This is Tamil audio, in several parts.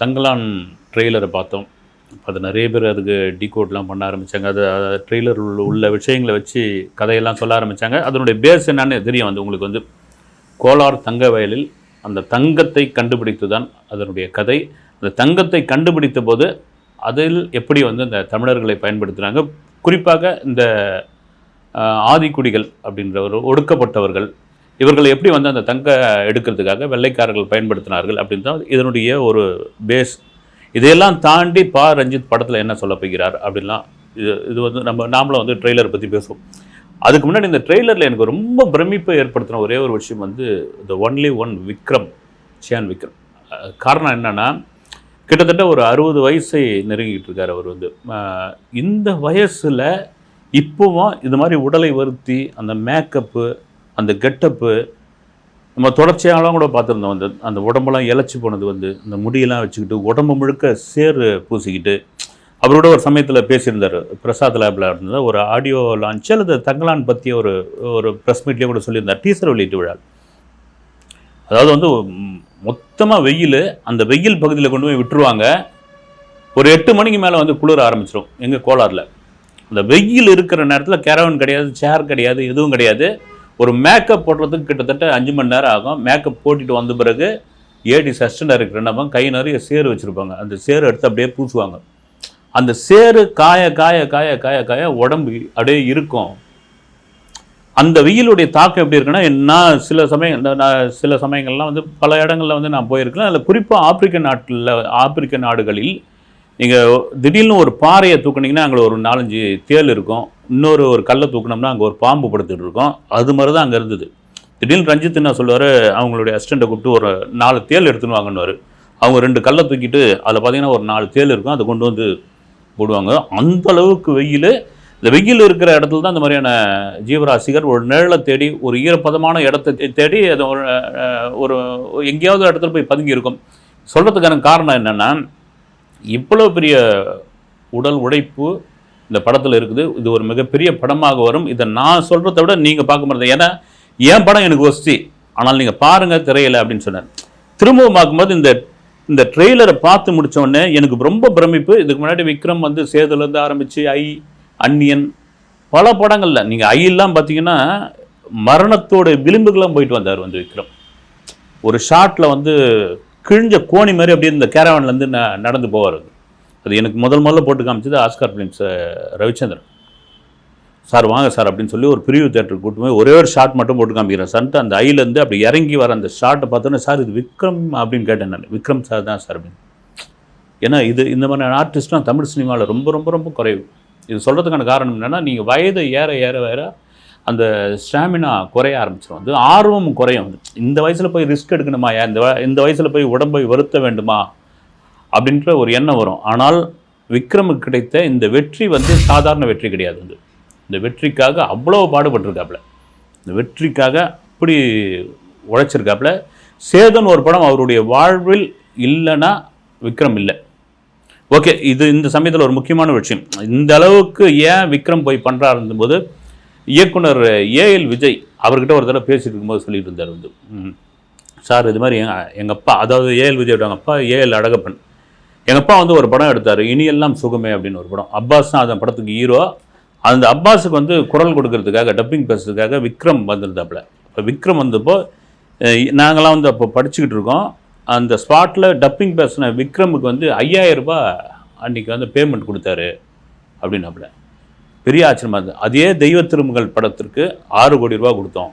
தங்கலான் ட்ரெய்லரை பார்த்தோம். அது நிறைய பேர் அதுக்கு டிகோட்லாம் பண்ண ஆரம்பித்தாங்க அது ட்ரெய்லர் உள்ள விஷயங்களை வச்சு கதையெல்லாம் சொல்ல ஆரம்பித்தாங்க அதனுடைய பேஸ் என்னன்னு தெரியும். வந்து உங்களுக்கு வந்து கோலார் தங்க வயலில் அந்த தங்கத்தை கண்டுபிடித்து தான் அதனுடைய கதை. அந்த தங்கத்தை கண்டுபிடித்த போது அதில் எப்படி வந்து இந்த தமிழர்களை பயன்படுத்துகிறாங்க குறிப்பாக இந்த ஆதிக்குடிகள் அப்படின்ற ஒரு ஒடுக்கப்பட்டவர்கள் இவர்கள் எப்படி வந்து அந்த தங்க எடுக்கிறதுக்காக வெள்ளைக்காரர்கள் பயன்படுத்தினார்கள் அப்படின்னு தான் இதனுடைய ஒரு பேஸ் இதையெல்லாம் தாண்டி பா. ரஞ்சித் படத்தில் என்ன சொல்ல போகிறார் அப்படின்லாம் இது இது வந்து நம்ம நாமளும் வந்து ட்ரெய்லர் பற்றி பேசுவோம். அதுக்கு முன்னாடி இந்த ட்ரெய்லரில் எனக்கு ரொம்ப பிரமிப்பை ஏற்படுத்தின ஒரே ஒரு விஷயம் வந்து the only one Vikram Chiyaan Vikram. காரணம் என்னென்னா கிட்டத்தட்ட ஒரு அறுபது வயசை நெருங்கிட்டு இருக்கார் அவர் வந்து. இந்த வயசில் இப்போவும் இது மாதிரி உடலை வருத்தி அந்த மேக்கப்பு அந்த கெட்டப்பு நம்ம தொடர்ச்சியாலாம் கூட பார்த்துருந்தோம். அந்த அந்த உடம்பெல்லாம் இழைச்சி போனது வந்து அந்த முடியெல்லாம் வச்சுக்கிட்டு உடம்பு முழுக்க சேறு பூசிக்கிட்டு அவரோட ஒரு சமயத்தில் பேசியிருந்தார். பிரசாத் லேபில் இருந்தது. ஒரு ஆடியோ லான்ச் அல்லது தங்கலான் பற்றிய ஒரு ஒரு ப்ரெஸ் மீட்லேயே கூட சொல்லியிருந்தார். டீசர் வெளியிட்டு விழா. அதாவது வந்து மொத்தமாக வெயில் அந்த வெயில் பகுதியில் கொண்டு போய் விட்டுருவாங்க. ஒரு எட்டு மணிக்கு மேலே வந்து குளிர ஆரம்பிச்சிடும் எங்கள் கோலாரில் அந்த வெயில் இருக்கிற நேரத்தில் கேரவன் கிடையாது சேர் கிடையாது எதுவும் கிடையாது. ஒரு மேக்கப் போடுறதுக்கு கிட்டத்தட்ட அஞ்சு மணி நேரம் ஆகும். மேக்கப் போட்டுட்டு வந்த பிறகு ஏடி சஸ்டன் இருக்கிற நம்ம கை நிறைய சேர் வச்சுருப்பாங்க. அந்த சேர் எடுத்து அப்படியே பூசுவாங்க. அந்த சேரு காய காய காய காய காய உடம்பு அப்படியே இருக்கும். அந்த வெயிலுடைய தாக்கம் எப்படி இருக்குன்னா நான் சில சமயம் இந்த நான் சில சமயங்கள்லாம் வந்து பல இடங்களில் வந்து நான் போயிருக்கேன். அதில் குறிப்பாக ஆப்பிரிக்க நாட்டில் ஆப்பிரிக்க நாடுகளில் நீங்கள் திடீர்னு ஒரு பாறையை தூக்குனீங்கன்னா அங்கே ஒரு நாலஞ்சு தேல் இருக்கும். இன்னொரு ஒரு கல்லை தூக்குனோம்னா அங்கே ஒரு பாம்பு படுத்துட்டு இருக்கும். அது மாதிரி தான் அங்கே இருந்தது. திடீர்னு ரஞ்சித் என்ன சொல்லுவார் அவங்களுடைய அசிஸ்டண்ட்டை கூப்பிட்டு ஒரு நாலு தேல் எடுத்துன்னு வாங்கன்னுவார். அவங்க ரெண்டு கல்லை தூக்கிட்டு அதில் பார்த்தீங்கன்னா ஒரு நாலு தேல் இருக்கும். அதை கொண்டு வந்து போடுவாங்க. அந்த அளவுக்கு வெயில். இந்த வெயில் இருக்கிற இடத்துல தான் இந்த மாதிரியான ஜீவராசிகர் ஒரு நிழலை தேடி ஒரு ஈரப்பதமான இடத்தை தேடி அது ஒரு ஒரு எங்கேயாவது இடத்துல போய் பதுங்கி இருக்கும் சொல்கிறதுக்கான காரணம் என்னென்னா இவ்வளோ பெரிய உடல் உழைப்பு இந்த படத்தில் இருக்குது. இது ஒரு மிகப்பெரிய படமாக வரும். இதை நான் சொல்கிறத விட நீங்கள் பார்க்க முடியாது ஏன்னா என் படம் எனக்கு ஒஸ்தி ஆனால் நீங்கள் பாருங்கள் திரையில அப்படின்னு சொன்னார். திரும்பவும் பார்க்கும்போது இந்த இந்த ட்ரெய்லரை பார்த்து முடித்தோடனே எனக்கு ரொம்ப பிரமிப்பு. இதுக்கு முன்னாடி விக்ரம் வந்து சேதுலேருந்து ஆரம்பித்து ஐ அன்னியன் பல படங்கள்ல. நீங்கள் ஐயெல்லாம் பார்த்தீங்கன்னா மரணத்தோட விளிம்புகளாக போயிட்டு வந்தார் வந்து விக்ரம். ஒரு ஷாட்டில் வந்து கிழிஞ்ச கோணி மாதிரி அப்படியே இந்த கேரவான்லேருந்து ந நடந்து போவார் அது. எனக்கு முதல் முதல்ல போட்டு காமிச்சது ஆஸ்கார் ஃபிலிம்ஸ் ரவிச்சந்திரன். சார் வாங்க சார் அப்படின்னு சொல்லி ஒரு பிரிவு தேட்டருக்கு கூட்டு போய் ஒரே ஒரு ஷாட் மட்டும் போட்டு காமிக்கிறேன் சார் அந்த ஐலேருந்து அப்படி இறங்கி வர அந்த ஷாட்டை பார்த்தோன்னே சார் இது விக்ரம் அப்படின்னு கேட்டேன் நான். விக்ரம் சார் தான் சார் அப்படின்னு. ஏன்னா இது இந்த மாதிரியான ஆர்டிஸ்ட்லாம் தமிழ் சினிமாவில் ரொம்ப ரொம்ப ரொம்ப குறைவு. இது சொல்கிறதுக்கான காரணம் என்னென்னா நீங்கள் வயது ஏற ஏற ஏற அந்த ஸ்டாமினா குறைய ஆரம்பிச்சிடும் வந்து ஆர்வமும் குறையும். வந்து இந்த வயசில் போய் ரிஸ்க் எடுக்கணுமா ஏன் இந்த இந்த வயசில் போய் உடம்பை வருத்த வேண்டுமா? அப்படின்ற ஒரு எண்ணம் வரும். ஆனால் விக்ரமுக்கு கிடைத்த இந்த வெற்றி வந்து சாதாரண வெற்றி கிடையாது. வந்து இந்த வெற்றிக்காக அவ்வளோ பாடுபட்டிருக்காப்புல. இந்த வெற்றிக்காக அப்படி உழைச்சிருக்காப்புல. சேதன் ஒரு படம் அவருடைய வாழ்வில் இல்லைன்னா விக்ரம் இல்லை. ஓகே இது இந்த சமயத்தில் ஒரு முக்கியமான விஷயம். இந்த அளவுக்கு ஏன் விக்ரம் போய் பண்ணுறாருந்தும் போது இயக்குனர் ஏஎல் விஜய் அவர்கிட்ட ஒரு தடவை பேசிட்டு இருக்கும்போது சொல்லிட்டு இருந்தார் வந்து. சார் இது மாதிரி எங்கள் எங்கள் அப்பா அதாவது ஏஎல் விஜயோட அப்பா ஏஎல் அழகப்பன். எங்கள் அப்பா வந்து ஒரு படம் எடுத்தார் இனியெல்லாம் சுகமே அப்படின்னு ஒரு படம். அப்பாஸ் தான் அந்த படத்துக்கு ஹீரோ அந்த அப்பாஸுக்கு வந்து குரல் கொடுக்கறதுக்காக டப்பிங் பேசுறதுக்காக விக்ரம் வந்திருந்தாப்புல. இப்போ விக்ரம் வந்தப்போ நாங்களாம் வந்து அப்போ படிச்சுக்கிட்டு இருக்கோம். அந்த ஸ்பாட்டில் டப்பிங் பேசின விக்ரமுக்கு வந்து 5000 ரூபாய் அன்னைக்கு வந்து பேமெண்ட் கொடுத்தாரு அப்படின்னாப்புல. பெரிய ஆச்சரியமாக இருந்தது. அதே தெய்வ திருமகள் படத்திற்கு ஆறு கோடி ரூபா கொடுத்தோம்.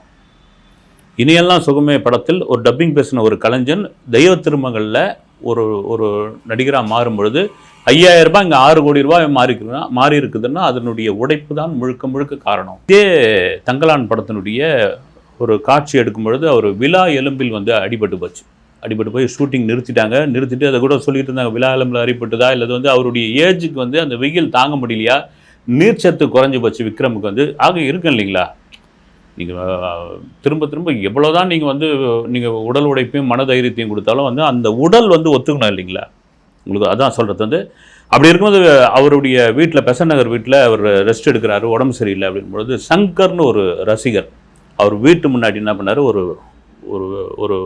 இனியெல்லாம் சுகமே படத்தில் ஒரு டப்பிங் பேசின ஒரு கலைஞன் தெய்வ திருமகளில் ஒரு ஒரு நடிகராக மாறும் பொழுது ஐயாயிரம் ரூபாய் இங்கே ஆறு கோடி ரூபாய் மாறிக்கிறா மாறி இருக்குதுன்னா அதனுடைய உடைப்பு தான் முழுக்க முழுக்க காரணம். இதே தங்கலான் படத்தினுடைய ஒரு காட்சி எடுக்கும் பொழுது அவர் விழா எலும்பில் வந்து அடிபட்டு போச்சு. அடிபட்டு போய் ஷூட்டிங் நிறுத்திட்டாங்க. நிறுத்திட்டு அதை கூட சொல்லிட்டு இருந்தாங்க விழா எலும்பில் அடிபட்டுதா? இல்லை வந்து அவருடைய ஏஜுக்கு வந்து அந்த வெயில் தாங்க முடியலையா? நீர்ச்சத்து குறைஞ்சி போச்சு விக்ரமுக்கு வந்து. ஆக இருக்கும் இல்லைங்களா? நீங்கள் திரும்ப திரும்ப எவ்வளோதான் நீங்கள் வந்து நீங்கள் உடல் உழைப்பையும் மனதைரியத்தையும் கொடுத்தாலும் வந்து அந்த உடல் வந்து ஒத்துக்கணும் இல்லைங்களா? உங்களுக்கு அதான் சொல்கிறது வந்து. அப்படி இருக்கும்போது அவருடைய வீட்டில் பெசன் நகர் வீட்டில் அவர் ரெஸ்ட் எடுக்கிறாரு உடம்பு சரியில்லை அப்படின்பொழுது சங்கர்னு ஒரு ரசிகர் அவர் வீட்டு முன்னாடி என்ன பண்ணார்? ஒரு ஒரு ஒரு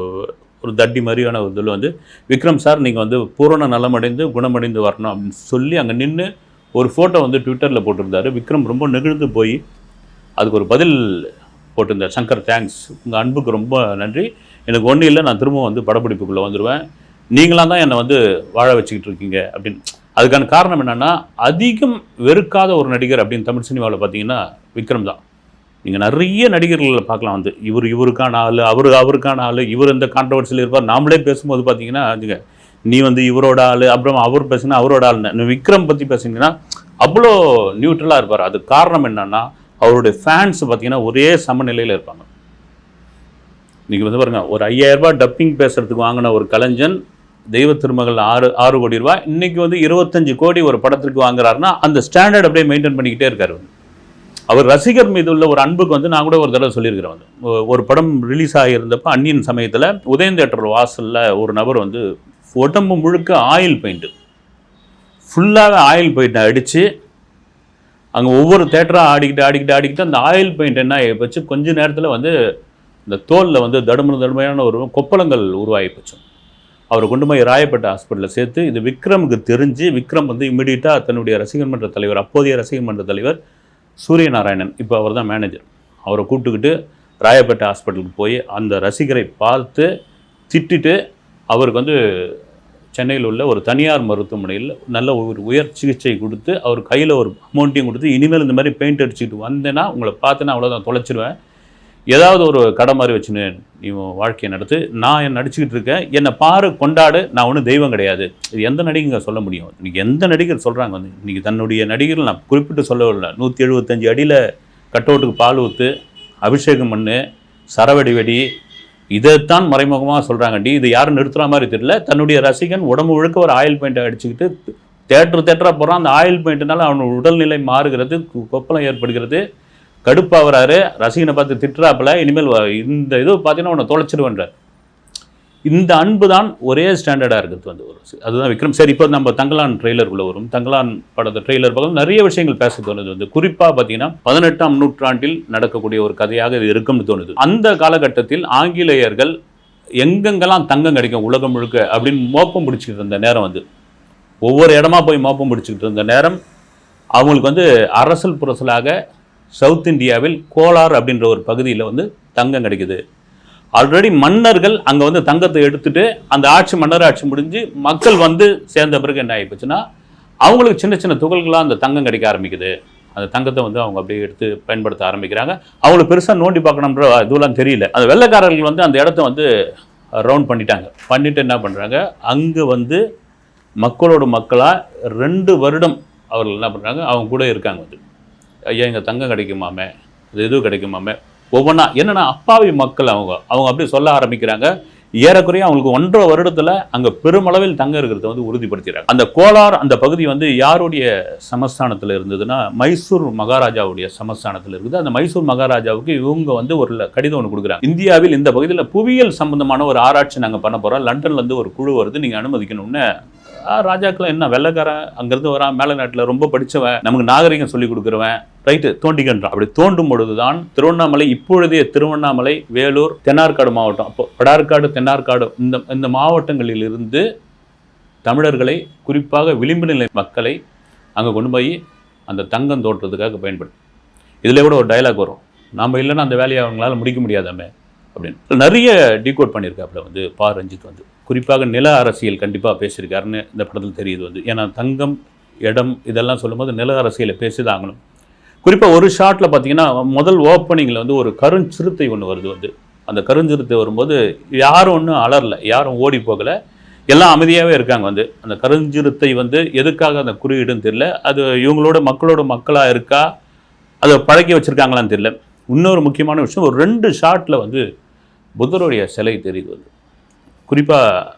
ஒரு தட்டி மாதிரியான ஒரு இதில் வந்து விக்ரம் சார் நீங்கள் வந்து பூரண நலமடைந்து குணமடைந்து வரணும் அப்படின்னு சொல்லி அங்கே நின்று ஒரு ஃபோட்டோ வந்து ட்விட்டரில் போட்டிருந்தாரு. விக்ரம் ரொம்ப நெகிழ்ந்து போய் அதுக்கு ஒரு பதில் போட்டிருந்தார். சங்கர் தேங்க்ஸ் உங்கள் அன்புக்கு ரொம்ப நன்றி. எனக்கு ஒன்றும் இல்லை நான் திரும்ப வந்து படப்பிடிப்புக்குள்ளே வந்துடுவேன் நீங்களாம் தான் என்னை வந்து வாழ வச்சுக்கிட்டு இருக்கீங்க. அப்படின்னு. அதுக்கான காரணம் என்னென்னா அதிகம் வெறுக்காத ஒரு நடிகர் அப்படின்னு தமிழ் சினிமாவில் பார்த்தீங்கன்னா விக்ரம் தான். நீங்கள் நிறைய நடிகர்களை பார்க்கலாம் வந்து. இவர் இவருக்கான ஆள் அவர் அவருக்கான ஆள் இவர் இந்த கான்ட்ரவர்சியில் இருப்பார். நாமளே பேசும்போது பார்த்தீங்கன்னா அதுங்க நீ வந்து இவரோட ஆள் அப்புறம் அவர் பேசுனா அவரோட ஆள்னு விக்ரம் பற்றி பேசுனீங்கன்னா அவ்வளோ நியூட்ரலாக இருப்பார். அது காரணம் என்னன்னா அவருடைய ஃபேன்ஸ் பார்த்தீங்கன்னா ஒரே சமநிலையில் இருப்பாங்க. நீங்கள் வந்து பாருங்க ஒரு ஐயாயிரம் ரூபாய் டப்பிங் பேசுறதுக்கு வாங்கின ஒரு கலைஞன் தெய்வ திருமகள் ஆறு ஆறு கோடி ரூபாய் இன்னைக்கு வந்து இருபத்தஞ்சு கோடி ஒரு படத்திற்கு வாங்குறாருன்னா அந்த ஸ்டாண்டர்ட் அப்படியே மெயின்டைன் பண்ணிக்கிட்டே இருக்காரு அவர். அவர் ரசிகர் மீது உள்ள ஒரு அன்புக்கு வந்து நான் கூட ஒரு தடவை சொல்லியிருக்கிறேன் வந்து. ஒரு படம் ரிலீஸ் ஆகியிருந்தப்போ அந்நியன் சமயத்தில் உதயந்தேட்டர் வாசலில் ஒரு நபர் வந்து உடம்பு முழுக்க ஆயில் பெயிண்ட்டு ஃபுல்லாகவே ஆயில் பெயிண்ட் அடித்து அங்கே ஒவ்வொரு தேட்டராக ஆடிக்கிட்டு ஆடிக்கிட்டு ஆடிக்கிட்டு அந்த ஆயில் பெயிண்ட் என்ன ஆகி போச்சு? கொஞ்ச நேரத்தில் வந்து இந்த தோலில் வந்து தடுமணு தடுமையான ஒரு கொப்பளங்கள் உருவாகி போச்சு. அவரை கொண்டு போய் ராயப்பேட்டை ஹாஸ்பிட்டலில் சேர்த்து இது விக்ரமுக்கு தெரிஞ்சு விக்ரம் வந்து இமிடியட்டாக தன்னுடைய ரசிகர் மன்ற தலைவர் அப்போதைய ரசிகர் மன்ற தலைவர் சூரியநாராயணன் இப்போ அவர் தான் மேனேஜர் அவரை கூப்பிட்டுக்கிட்டு ராயப்பேட்டை ஹாஸ்பிட்டலுக்கு போய் அந்த ரசிகரை பார்த்து திட்டிட்டு அவருக்கு வந்து சென்னையில் உள்ள ஒரு தனியார் மருத்துவமனையில் நல்ல ஒரு உயர் சிகிச்சை கொடுத்து அவர் கையில் ஒரு அமௌண்ட்டையும் கொடுத்து இனிமேல் இந்த மாதிரி பெயிண்ட் அடிச்சுக்கிட்டு வந்தேன்னா உங்களை பார்த்தேன்னா அவ்வளோதான் தொலைச்சிருவேன். ஏதாவது ஒரு கடை மாதிரி வச்சுன்னு நீ வாழ்க்கையை நடத்து. நான் என் நடிச்சுக்கிட்டு இருக்கேன். என்னை பாரு கொண்டாடு. நான் ஒன்றும் தெய்வம் கிடையாது. இது எந்த நடிகங்க சொல்ல முடியும்? இன்றைக்கி எந்த நடிகர் சொல்கிறாங்க வந்து? இன்றைக்கி தன்னுடைய நடிகர்கள் நான் குறிப்பிட்டு சொல்லவில்லை. நூற்றி எழுபத்தஞ்சு அடியில் கட்டவுட்டுக்கு பால் ஊற்று அபிஷேகம் பண்ணு சரவெடி வெடி இதைத்தான் மறைமுகமாக சொல்கிறாங்க டி இது யாரும் நிறுத்துகிற மாதிரி தெரியல. தன்னுடைய ரசிகன் உடம்பு முழுக்க ஒரு ஆயில் பெயிண்ட்டை அடிச்சுக்கிட்டு தேட்டர் தேட்டராக போகிறான் அந்த ஆயில் பெயிண்ட்னால அவனோட உடல்நிலை மாறுகிறது கொப்பளம் ஏற்படுகிறது. கடுப்பாகிறாரு. ரசிகனை பார்த்து திட்டுறாப்புல. இனிமேல் வ- இந்த இது பார்த்தீங்கன்னா உன்னை தொலைச்சிடுவேன்றார் இந்த அன்பு தான் ஒரே ஸ்டாண்டர்டாக இருக்கிறது வந்து ஒரு அதுதான் விக்ரம். சரி இப்போ நம்ம தங்கலான் ட்ரெய்லருக்குள்ளே வரும். தங்கலான் படத்தை ட்ரெய்லர் பக்கம் நிறைய விஷயங்கள் பேச தோணுது வந்து. குறிப்பாக பார்த்தீங்கன்னா பதினெட்டாம் நூற்றாண்டில் நடக்கக்கூடிய ஒரு கதையாக இது இருக்கும்னு தோணுது. அந்த காலகட்டத்தில் ஆங்கிலேயர்கள் எங்கெங்கெல்லாம் தங்கம் கிடைக்கும் உலகம் முழுக்க அப்படின்னு மோப்பம் பிடிச்சிக்கிட்டு இருந்த நேரம் வந்து. ஒவ்வொரு இடமா போய் மோப்பம் பிடிச்சிக்கிட்டு இருந்த நேரம் அவங்களுக்கு வந்து அரசல் புரசலாக சவுத் இந்தியாவில் கோலார் அப்படின்ற ஒரு பகுதியில் வந்து தங்கம் கிடைக்குது. ஆல்ரெடி மன்னர்கள் அங்கே வந்து தங்கத்தை எடுத்துட்டு அந்த ஆட்சி மன்னர் ஆட்சி முடிஞ்சு மக்கள் வந்து சேர்ந்த பிறகு என்ன ஆகிப்போச்சுன்னா அவங்களுக்கு சின்ன சின்ன துகள்களாக அந்த தங்கம் கிடைக்க ஆரம்பிக்குது. அந்த தங்கத்தை வந்து அவங்க அப்படியே எடுத்து பயன்படுத்த ஆரம்பிக்கிறாங்க. அவங்களுக்கு பெருசாக நோண்டி பார்க்கணுன்ற இதுவெல்லாம் தெரியல. அந்த வெள்ளைக்காரர்கள் வந்து அந்த இடத்த வந்து ரவுண்ட் பண்ணிட்டாங்க. பண்ணிட்டு என்ன பண்ணுறாங்க அங்கே வந்து மக்களோட மக்களாக ரெண்டு வருடம் அவர்கள் என்ன பண்ணுறாங்க அவங்க கூட இருக்காங்க. வந்து ஐயா இங்கே தங்கம் கிடைக்குமாமே? இது எதுவும் கிடைக்குமாமே? ஒவ்வொன்றா என்னென்னா அப்பாவி மக்கள் அவங்க. அவங்க அப்படியே சொல்ல ஆரம்பிக்கிறாங்க. ஏறக்குறைய அவங்களுக்கு ஒன்றரை வருடத்தில் அங்கே பெருமளவில் தங்க இருக்கிறத வந்து உறுதிப்படுத்திடுறாங்க. அந்த கோலார் அந்த பகுதி வந்து யாருடைய சமஸ்தானத்தில் இருந்ததுன்னா மைசூர் மகாராஜாவுடைய சமஸ்தானத்தில் இருக்குது. அந்த மைசூர் மகாராஜாவுக்கு இவங்க வந்து ஒரு கடிதம் ஒன்று கொடுக்குறாங்க. இந்தியாவில் இந்த பகுதியில் புவியியல் சம்பந்தமான ஒரு ஆராய்ச்சி நாங்கள் பண்ண போகிறோம் லண்டன்லேருந்து ஒரு குழு வருது நீங்கள் அனுமதிக்கணும்னு ராஜாக்கெல்லாம் என்ன வெள்ளைக்காரன் அங்கேருந்து வரான் மேல நாட்டில் ரொம்ப படித்தவன் நமக்கு நாகரிகம் சொல்லி கொடுக்குறவன். ரைட்டு தோண்டிக்கின்றான் அப்படி தோண்டும் பொழுதுதான் திருவண்ணாமலை இப்பொழுதைய திருவண்ணாமலை வேலூர் தென்னார்காடு மாவட்டம். அப்போ வடார்காடு தென்னார்காடு இந்த இந்த மாவட்டங்களிலிருந்து தமிழர்களை குறிப்பாக விளிம்பு நிலை மக்களை அங்கே கொண்டு போய் அந்த தங்கம் தோட்டுறதுக்காக பயன்படுத்தும் இதில் கூட ஒரு டயலாக் வரும். நாம் இல்லைன்னா அந்த வேலையை அவங்களால முடிக்க முடியாதாமே? அப்படின்னு. நிறைய டீகோட் பண்ணியிருக்காப்புல வந்து பா. ரஞ்சித் வந்து. குறிப்பாக நில அரசியல் கண்டிப்பாக பேசியிருக்காருன்னு இந்த படத்தில் தெரியுது வந்து. ஏன்னா தங்கம் இடம் இதெல்லாம் சொல்லும்போது நில அரசியலை பேசிதாங்களும் குறிப்பாக ஒரு ஷாட்டில் பார்த்தீங்கன்னா முதல் ஓப்பனிங்கில் வந்து ஒரு கருஞ்சிறுத்தை ஒன்று வருது வந்து. அந்த கருஞ்சிறுத்தை வரும்போது யாரும் ஒன்றும் அலறல யாரும் ஓடி போகலை. எல்லாம் அமைதியாகவே இருக்காங்க வந்து. அந்த கருஞ்சிறுத்தை வந்து எதுக்காக அந்த குறியீடுன்னு தெரியல. அது இவங்களோட மக்களோட மக்களாக இருக்கா? அதை பழக்கி வச்சுருக்காங்களான்னு தெரியல. இன்னொரு முக்கியமான விஷயம் ஒரு ரெண்டு ஷாட்டில் வந்து புத்தருடைய சிலை தெரியுது வந்து. குறிப்பாக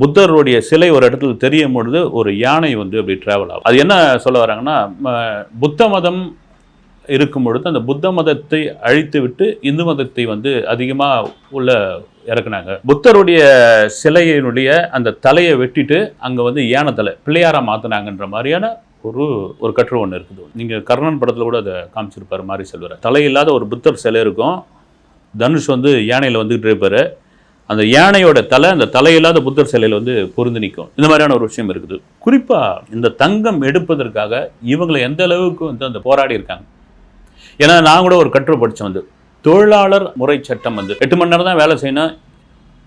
புத்தருடைய சிலை ஒரு இடத்துல தெரியும் பொழுது ஒரு யானை வந்து அப்படி ட்ராவல் ஆகும். அது என்ன சொல்ல வராங்கன்னா ம, புத்த மதம் இருக்கும் பொழுது அந்த புத்த மதத்தை அழித்து விட்டு இந்து மதத்தை வந்து அதிகமாக உள்ள இறக்குனாங்க. புத்தருடைய சிலையினுடைய அந்த தலையை வெட்டிட்டு அங்கே வந்து யானை தலை பிள்ளையாரா மாற்றினாங்கன்ற மாதிரியான ஒரு ஒரு கற்று ஒன்று இருக்குது. நீங்கள் கர்ணன் படத்தில் கூட அதை காமிச்சிருப்பார் மாரி செல்வரை தலையில்லாத ஒரு புத்தர் சிலை இருக்கும். தனுஷ் வந்து யானையில் வந்துக்கிட்டு இருப்பார். அந்த யானையோட தலை அந்த தலையில்லாத புத்தர் சிலையில் வந்து பொருந்து நிற்கும் இந்த மாதிரியான ஒரு விஷயம் இருக்குது. குறிப்பாக இந்த தங்கம் எடுப்பதற்காக இவங்களை எந்த அளவுக்கு வந்து அந்த போராடி இருக்காங்க? ஏன்னா நான் கூட ஒரு கட்டுரை படித்தேன் வந்து. தொழிலாளர் முறை சட்டம் வந்து. எட்டு மணி நேரம் தான் வேலை செய்யணும்.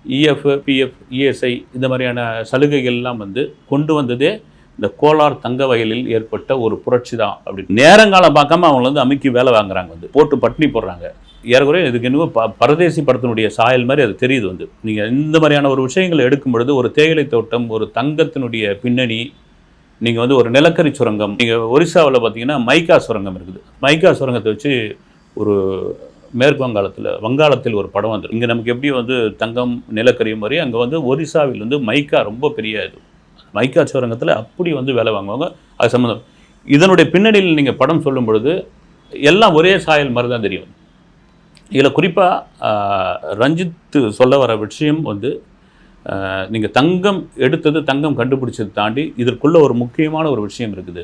இஎஃப் பிஎஃப் இஎஸ்ஐ இந்த மாதிரியான சலுகைகள்லாம் வந்து கொண்டு வந்ததே இந்த கோலார் தங்க வயலில் ஏற்பட்ட ஒரு புரட்சி தான் அப்படி நேரங்காலம் பார்க்காம அவங்கள வந்து அமைக்கி வேலை வாங்குறாங்க வந்து. போட்டு பட்டினி போடுறாங்க. ஏறக்குறைய இதுக்கு இன்னும் ப பரதேசி படத்தினுடைய சாயல் மாதிரி அது தெரியுது வந்து. நீங்கள் இந்த மாதிரியான ஒரு விஷயங்களை எடுக்கும் பொழுது ஒரு தேயிலை தோட்டம் ஒரு தங்கத்தினுடைய பின்னணி நீங்கள் வந்து ஒரு நிலக்கரி சுரங்கம் நீங்கள் ஒரிசாவில் பார்த்தீங்கன்னா மைக்கா சுரங்கம் இருக்குது. மைக்கா சுரங்கத்தை வச்சு ஒரு மேற்கு வங்காளத்தில் வங்காளத்தில் ஒரு படம் வந்துடும் இங்கே நமக்கு எப்படி வந்து தங்கம் நிலக்கரி மாதிரி அங்கே வந்து ஒரிசாவில் வந்து மைக்கா ரொம்ப பெரிய இது. மைக்கா சுரங்கத்தில் அப்படி வந்து வேலை வாங்குவாங்க. அது சம்மந்தம் இதனுடைய பின்னணியில் நீங்கள் படம் சொல்லும் பொழுது எல்லாம் ஒரே சாயல் மாதிரி தான் தெரியும். இதில் குறிப்பாக ரஞ்சித் சொல்ல வர விஷயம் வந்து நீங்கள் தங்கம் எடுத்தது தங்கம் கண்டுபிடிச்சது தாண்டி இதற்குள்ளே ஒரு முக்கியமான ஒரு விஷயம் இருக்குது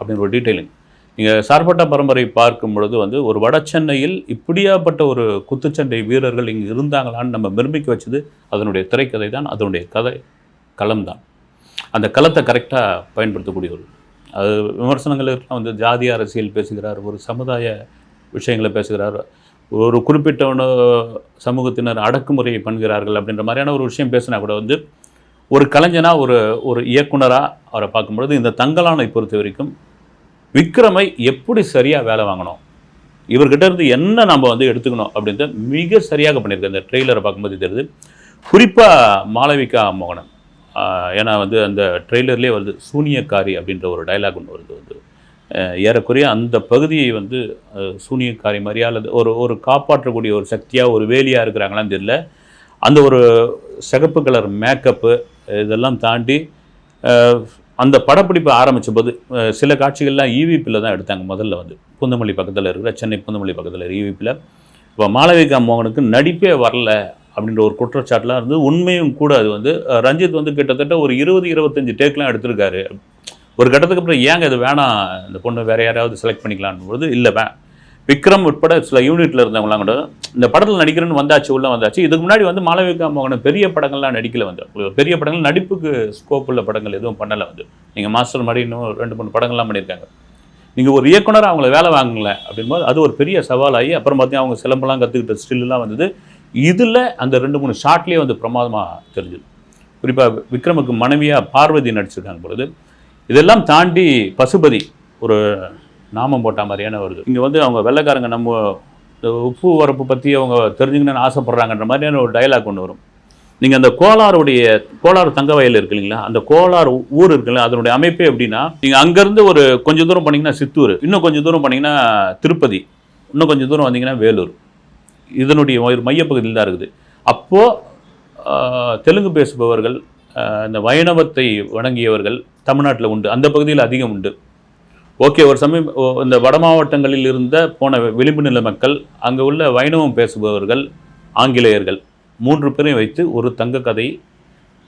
அப்படின்னு ஒரு டீட்டெயிலிங் நீங்கள் சார்பட்ட பரம்பரை பார்க்கும் பொழுது வந்து ஒரு வட சென்னையில் இப்படியாப்பட்ட ஒரு குத்துச்சண்டை வீரர்கள் இங்கே இருந்தாங்களான்னு நம்ம விரும்பிக்க வச்சது அதனுடைய திரைக்கதை தான் அதனுடைய கதை களம் தான். அந்த களத்தை கரெக்டாக பயன்படுத்தக்கூடிய ஒரு அது விமர்சனங்களுக்கெல்லாம் வந்து ஜாதி அரசியல் பேசுகிறார் ஒரு சமுதாய விஷயங்களை பேசுகிறார் ஒரு குறிப்பிட்ட சமூகத்தினர் அடக்குமுறையை பண்ணுகிறார்கள் அப்படின்ற மாதிரியான ஒரு விஷயம் பேசினா கூட வந்து ஒரு கலைஞனாக ஒரு ஒரு இயக்குனராக அவரை பார்க்கும்பொழுது இந்த தங்கலானை பொறுத்த வரைக்கும் விக்ரமை எப்படி சரியாக வேலை வாங்கணும் இவர்கிட்ட இருந்து என்ன நம்ம வந்து எடுத்துக்கணும் அப்படின்றத மிக சரியாக பண்ணியிருக்கேன் இந்த ட்ரெய்லரை பார்க்கும்போது தெரியுது. குறிப்பாக மாளவிகா மோகனன். ஏன்னா வந்து அந்த ட்ரெய்லர்லேயே வருது சூனியக்காரி அப்படின்ற ஒரு டைலாக் ஒன்று வருது வந்து. ஏறக்குறைய அந்த பகுதியை வந்து சூனியக்காரி மாதிரியா அல்லது ஒரு ஒரு காப்பாற்றக்கூடிய ஒரு சக்தியாக ஒரு வேலியாக இருக்கிறாங்களான்னு தெரியல. அந்த ஒரு சிகப்பு கலர் மேக்கப்பு இதெல்லாம் தாண்டி அந்த படப்பிடிப்பு ஆரம்பித்த போது சில காட்சிகள்லாம் ஈவிபியில் தான் எடுத்தாங்க முதல்ல வந்து. பூந்தமல்லி பக்கத்தில் இருக்கிற சென்னை பூந்தமல்லி பக்கத்தில் ஈவிபியில் இப்போ மாளவிகா மோகனுக்கு நடிப்பே வரல அப்படின்ற ஒரு குற்றச்சாட்டுலாம் இருந்து உண்மையும் கூட அது வந்து ரஞ்சித் வந்து கிட்டத்தட்ட ஒரு இருபது இருபத்தஞ்சு டேக்லாம் எடுத்திருக்காரு. ஒரு கட்டத்துக்கு அப்புறம் ஏங்க இது வேணாம்? இந்த பொண்ணு வேற யாராவது செலக்ட் பண்ணிக்கலான்னு பொழுது இல்லை வே விக்ரம் உட்பட சில யூனிட்ல இருந்தவங்களாம் கூட இந்த படத்தில் நடிக்கிறேன்னு வந்தாச்சு உள்ள வந்தாச்சு இதுக்கு முன்னாடி வந்து மாளவிகா மோகன் பெரிய படங்கள்லாம் நடிக்கல வந்து. பெரிய படங்கள் நடிப்புக்கு ஸ்கோப் உள்ள படங்கள் எதுவும் பண்ணலை வந்து. நீங்கள் மாஸ்டர் மாதிரி இன்னும் ரெண்டு மூணு படங்கள்லாம் பண்ணியிருக்காங்க. நீங்கள் ஒரு இயக்குனர் அவங்கள வேலை வாங்கல அப்படின்போது அது ஒரு பெரிய சவாலாகி அப்புறம் பார்த்தீங்கன்னா அவங்க சிலம்பெல்லாம் கற்றுக்கிட்ட ஸ்டில்லாம் வந்தது. இதில் அந்த ரெண்டு மூணு ஷாட்லேயே வந்து பிரமாதமாக தெரிஞ்சுது. குறிப்பாக விக்ரமுக்கு மனைவியாக பார்வதி நடிச்சிருக்காங்க பொழுது இதெல்லாம் தாண்டி பசுபதி ஒரு நாமம் போட்ட மாதிரியான வருது இங்கே வந்து அவங்க வெள்ளைக்காரங்க நம்ம உப்பு வரப்பு பற்றி அவங்க தெரிஞ்சுக்கணும்னு ஆசைப்பட்றாங்கன்ற மாதிரியான ஒரு டயலாக் ஒன்று வரும். நீங்கள் அந்த கோலாருடைய கோலார் தங்க வயல் இருக்கு இல்லைங்களா? அந்த கோலார் ஊர் இருக்குல்ல அதனுடைய அமைப்பே எப்படின்னா நீங்கள் அங்கேருந்து ஒரு கொஞ்சம் தூரம் போனீங்கன்னா சித்தூர் இன்னும் கொஞ்சம் தூரம் போனீங்கன்னா திருப்பதி இன்னும் கொஞ்சம் தூரம் வந்தீங்கன்னா வேலூர். இதனுடைய ஒரு மையப்பகுதியில் தான் இருக்குது. அப்போது தெலுங்கு பேசுபவர்கள் இந்த வைணவத்தை வணங்கியவர்கள் தமிழ்நாட்டில் உண்டு. அந்த பகுதியில் அதிகம் உண்டு. ஓகே ஒரு சமயம் இந்த வட மாவட்டங்களில் இருந்த போன விளிம்பு நில மக்கள் அங்கே உள்ள வைணவம் பேசுபவர்கள் ஆங்கிலேயர்கள் மூன்று பேரையும் வைத்து ஒரு தங்க கதை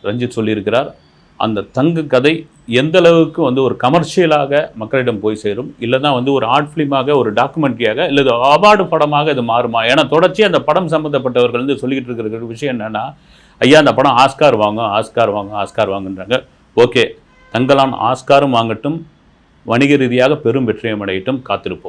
ரஞ்சித் சொல்லியிருக்கிறார். அந்த தங்க கதை எந்த அளவுக்கு வந்து ஒரு கமர்ஷியலாக மக்களிடம் போய் சேரும்? இல்லைன்னா வந்து ஒரு ஆர்ட் ஃபிலிமாக ஒரு டாக்குமெண்ட்ரியாக இல்லை அவார்டு படமாக இது மாறுமா? ஏன்னா தொடர்ச்சி அந்த படம் சம்மந்தப்பட்டவர்கள் வந்து சொல்லிக்கிட்டு இருக்கிற விஷயம் என்னென்னா ஐயா அந்த படம் ஆஸ்கார் வாங்கும் ஆஸ்கார் வாங்கும் ஆஸ்கார் வாங்குன்றாங்க. ஓகே தங்களான் ஆஸ்காரும் வாங்கட்டும் வணிக ரீதியாக பெரும் வெற்றியமடையட்டும் காத்திருப்போம்.